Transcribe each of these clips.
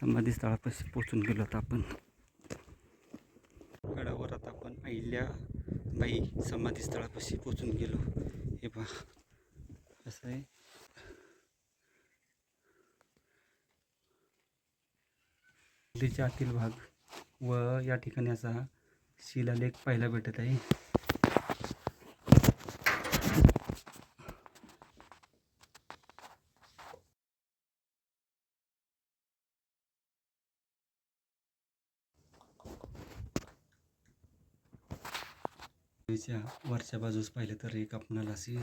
समाधी स्थळापाशी पोचून गेलो आता आपण. गडावर आता आपण अहिल्याबाई समाधी स्थळापाशी पोचून गेलो. हे पहा. असं आहे. नदीच्या आतील भाग व या ठिकाणी असा शिलालेख पाहायला भेटत आहे. वरच्या बाजूस पाहिलं तर एक आपणाला अशी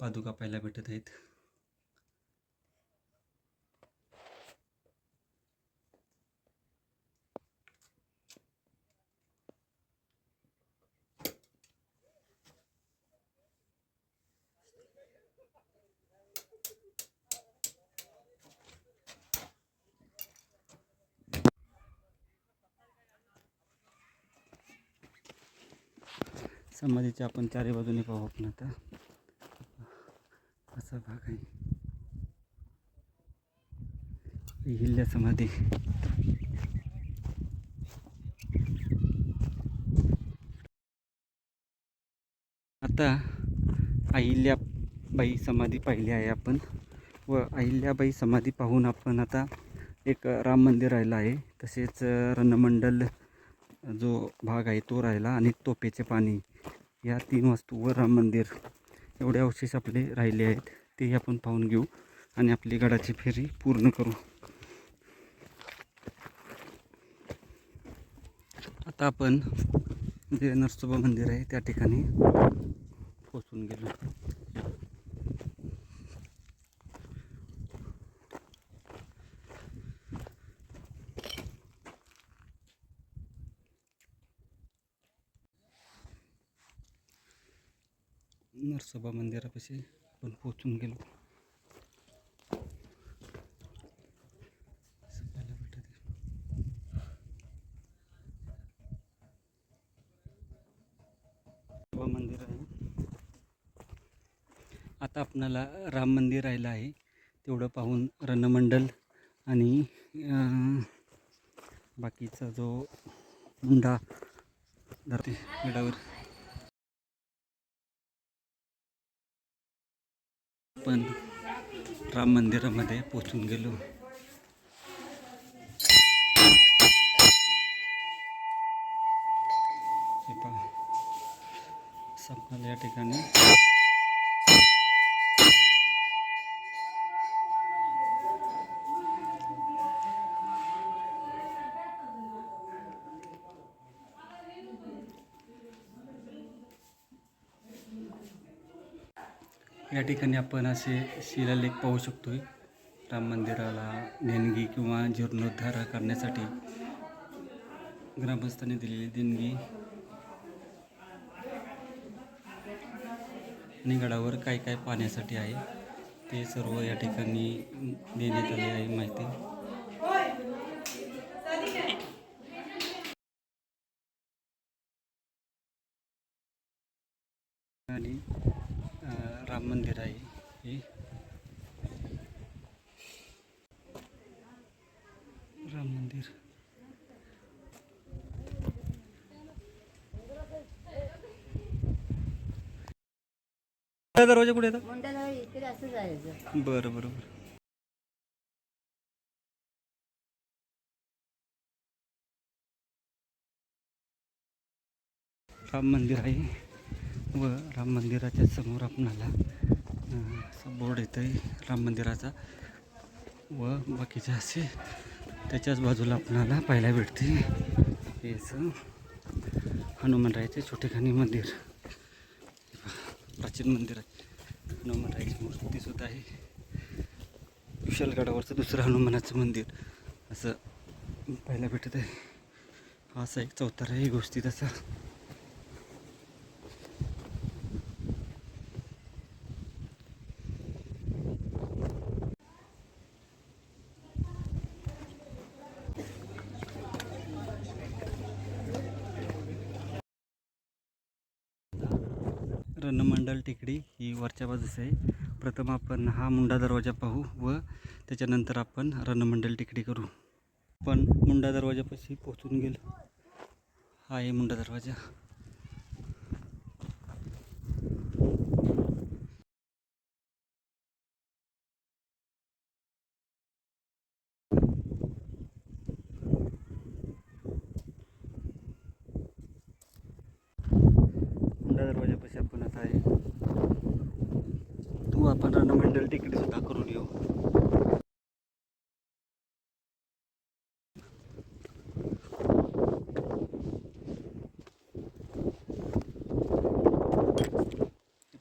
पादुका पाहायला भेटत आहेत. समाधीच्या आपण चारी बाजूने पाहू आपण आता. असा भाग आहे. हिल्ल्या समाधी. आता अहिल्याबाई समाधी पाहिली आहे आपण. व अहिल्याबाई समाधी पाहून आपण आता एक राम मंदिर राहिलं आहे. तसेच रणमंडल जो भाग आहे तो राहिला आणि तोपेचे पाणी. या तीन वस्तू व राम मंदिर एवढे अवशेष आपले राहिले आहेत. तेही आपण पाहून घेऊ आणि आपली गडाची फेरी पूर्ण करू. आता आपण जे नरसोबा मंदिर आहे त्या ठिकाणी पोचून गेलो. नरसोबा मंदिरापाशी आपण पोचून गेलो. मंदिर आहे. आता आपणाला राम मंदिर राहिलं आहे. तेवढं पाहून रणमंडल आणि बाकीचा जो मुंडा धरते गडावर. आपण राम मंदिरामध्ये पोचून गेलो. हे पहा असं या ठिकाणी या ठिकाणी आपण असे शिलालेख पाहू शकतोय. राम मंदिराला देणगी किंवा जीर्णोद्धार करण्यासाठी ग्रामस्थांनी दिलेली देणगी. आणि गडावर काय काय पाहण्यासाठी आहे ते सर्व या ठिकाणी देण्यात आले आहे माहिती. आणि राम मंदिर आहे हे. राम मंदिर. दरवाजा कुठे येतात बरं बरं बरं. राम मंदिर आहे. व राम मंदिराच्या समोर आपणाला असा बोर्ड येतो आहे राम मंदिराचा. व बाकीचे असे त्याच्याच बाजूला आपणाला पाहायला भेटते. हे असं हनुमानरायाचे छोटेखानी मंदिर. प्राचीन मंदिर आहे. हनुमानरायाची मूर्तीसुद्धा आहे. विशालगडावरचं दुसरं हनुमानाचं मंदिर असं पाहायला भेटत आहे हा असा एक चौथारा आहे गोष्टी तसा. रणमंडल टेकडी ही वरच्या बाजूस आहे. प्रथम आपण हा मुंडा दरवाजा पाहू व त्याच्यानंतर आपण रणमंडल टेकडी करू. पण मुंडा दरवाजापाशी पोहोचून गेलो. हा आहे मुंडा दरवाजा मुंडा दरवाजापाशी आपण आता आहे तू आपण रणमंडल तिकडे सुद्धा करून येऊ.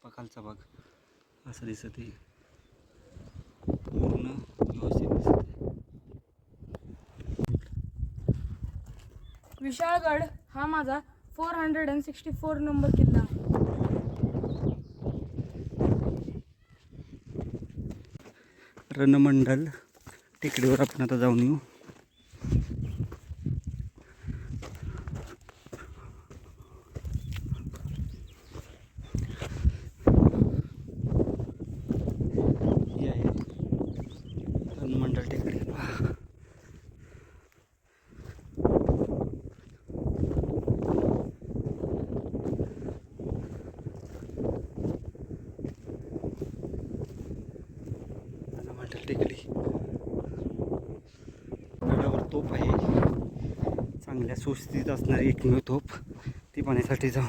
खालचा भाग. असं दिसत आहे. पूर्ण व्यवस्थित दिसत आहे. विशाळगड हा माझा four hundred and sixty four number किल्ला आहे. रणमंडल टेकडीवर आपण आता जाऊन येऊ ही आहे रणमंडल टेकडी पहा. रणमंडल टेकडी गडावर तोफ आहे चांगल्या सुस्थितीत असणारी एकमेव तोफ. ती पाण्यासाठी जाऊ.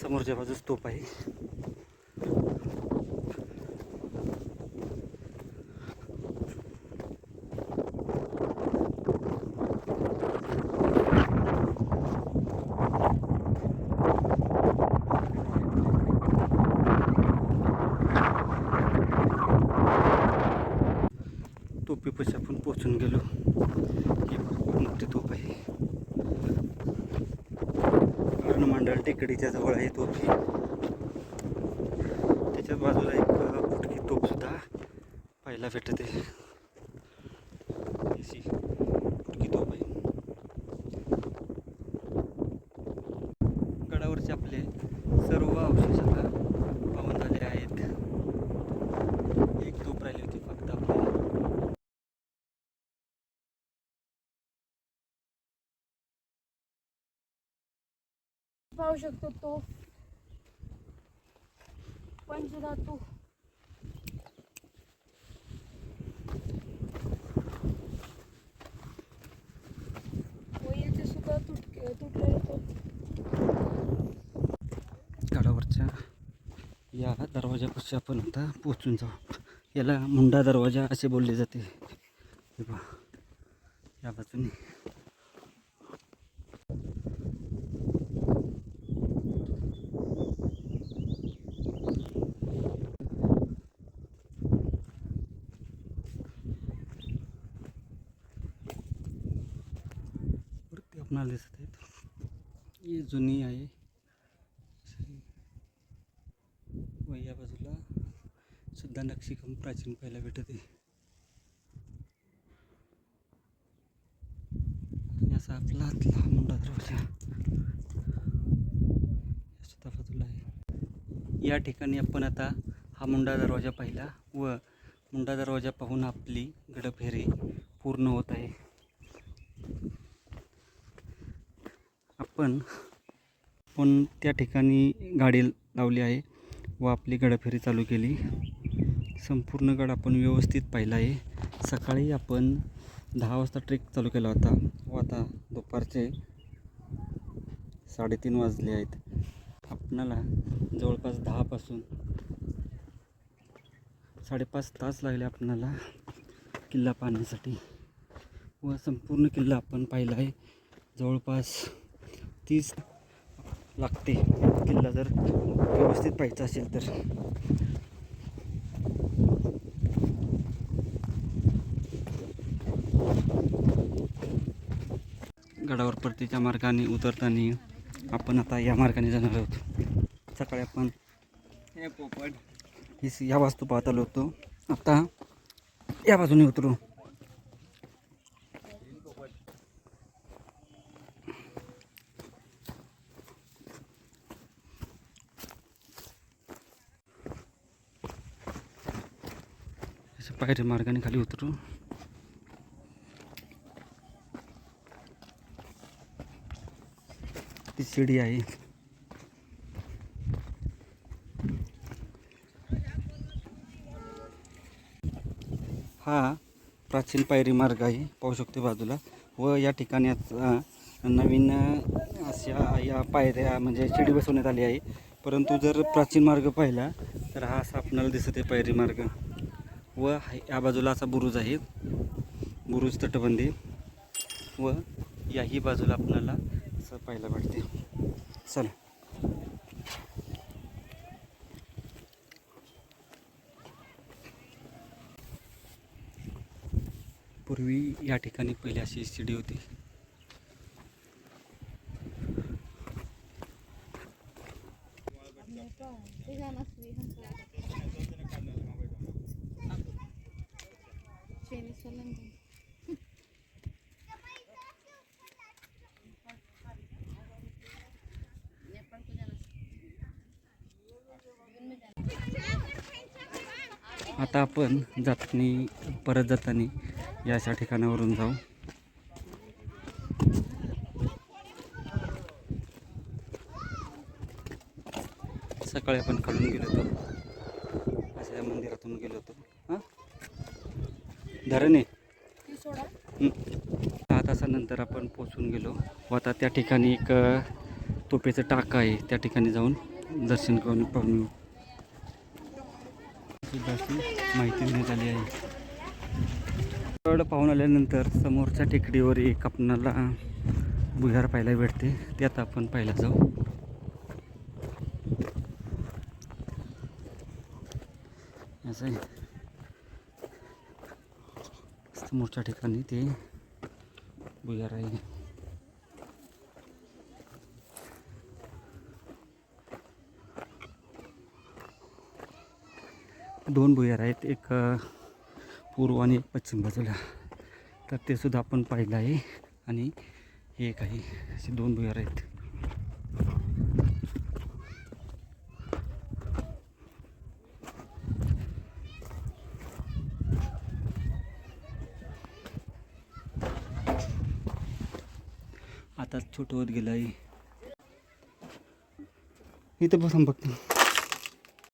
समोरच्या बाजूस तोप आहे तोफीपाशी आपण पोचून गेलो ही खूप मोठी तोफ आहे रणमंडळ टेकडीच्या जवळ आहे तोफी त्याच्या बाजूला एक अ, फुटकी तोफ सुद्धा पाहायला भेटते अशी फुटकी तोफ आहे गडावरचे आपले सर्व अवशेष आता पाहून झाले आहेत एक तोफ राहिली होती फक्त आपल्याला पाहू शकतो तो. पंचधातू व हो, सुद्धा तुटके तुटलेले तो गडावरच्या या दरवाजापाशी आपण आता पोचून जाऊ. याला मुंडा दरवाजा असे बोलले जाते. हे या बाजूने आपणाला दिसत आहेत. ही जुनी आहे. व या बाजूला सुद्धा नक्षीकाम प्राचीन पाहायला भेटत आहे आणि असा आपला हातला हा मुंडा दरवाजा. सुद्धा बाजूला आहे. या ठिकाणी आपण आता हा मुंडा दरवाजा पाहिला व मुंडा दरवाजा पाहून आपली गडफेरी पूर्ण होत आहे. आपण पण त्या ठिकाणी गाडी लावली आहे व आपली गडाफेरी चालू केली. संपूर्ण गड आपण व्यवस्थित पाहिला आहे. सकाळी आपण दहा वाजता ट्रेक चालू केला होता व आता दुपारचे साडेतीन वाजले आहेत. आपणाला जवळपास दहापासून साडेपाच तास लागले आपणाला किल्ला पाहण्यासाठी व संपूर्ण किल्ला आपण पाहिला आहे. जवळपास तीस लागते. किल्ला जर व्यवस्थित पाहायचा असेल तर. गडावर परतीच्या मार्गाने उतरताना आपण आता या मार्गाने जाणार आहोत. सकाळी आपण हे पोपट. ही या वास्तू पाहत आलो होतो. आता या बाजूने उतरू. पायरी मार्गाने खाली उतरू. ती शिडी आहे. हा प्राचीन पायरी मार्ग आहे पाहू शकतो बाजूला. व या ठिकाणी आता नवीन अशा या पायऱ्या म्हणजे शिडी बसवण्यात आली आहे. परंतु जर प्राचीन मार्ग पाहिला तर हा असा आपणाला दिसत आहे पायरी मार्ग. व या बाजूला असा बुरुज आहे. बुरुज तटबंदी. व याही बाजूला आपल्याला असं पाहायला भेटते चला. पूर्वी या ठिकाणी पहिली अशी शिडी होती. आता आपण जाताना परत जाताना या अशा ठिकाणावरून जाऊ. सकाळी आपण काढून गेलो होतो. अशा या मंदिरातून गेलो होतो. हां? धरणे. दहा तासानंतर आपण पोचून गेलो. व आता त्या ठिकाणी एक तोपेचं टाका आहे. त्या ठिकाणी जाऊन दर्शन करून पाहून येऊ. सुद्धा अशी माहिती देण्यात आली आहे. गड पाहून आल्यानंतर समोरच्या टेकडीवर एक आपणाला भुयार पाहायला भेटते. ते आता आपण पाहायला जाऊ. असं आहे. समोरच्या ठिकाणी ते भुयार आहे. दोन भुयार आहेत. एक पूर्व आणि एक पश्चिम बाजूला. तर ते सुद्धा आपण पाहिलं आहे. आणि हे एक आहे. असे दोन भुयार आहेत. आता छोटं होत गेलं आहे. इथं बसून बघतो.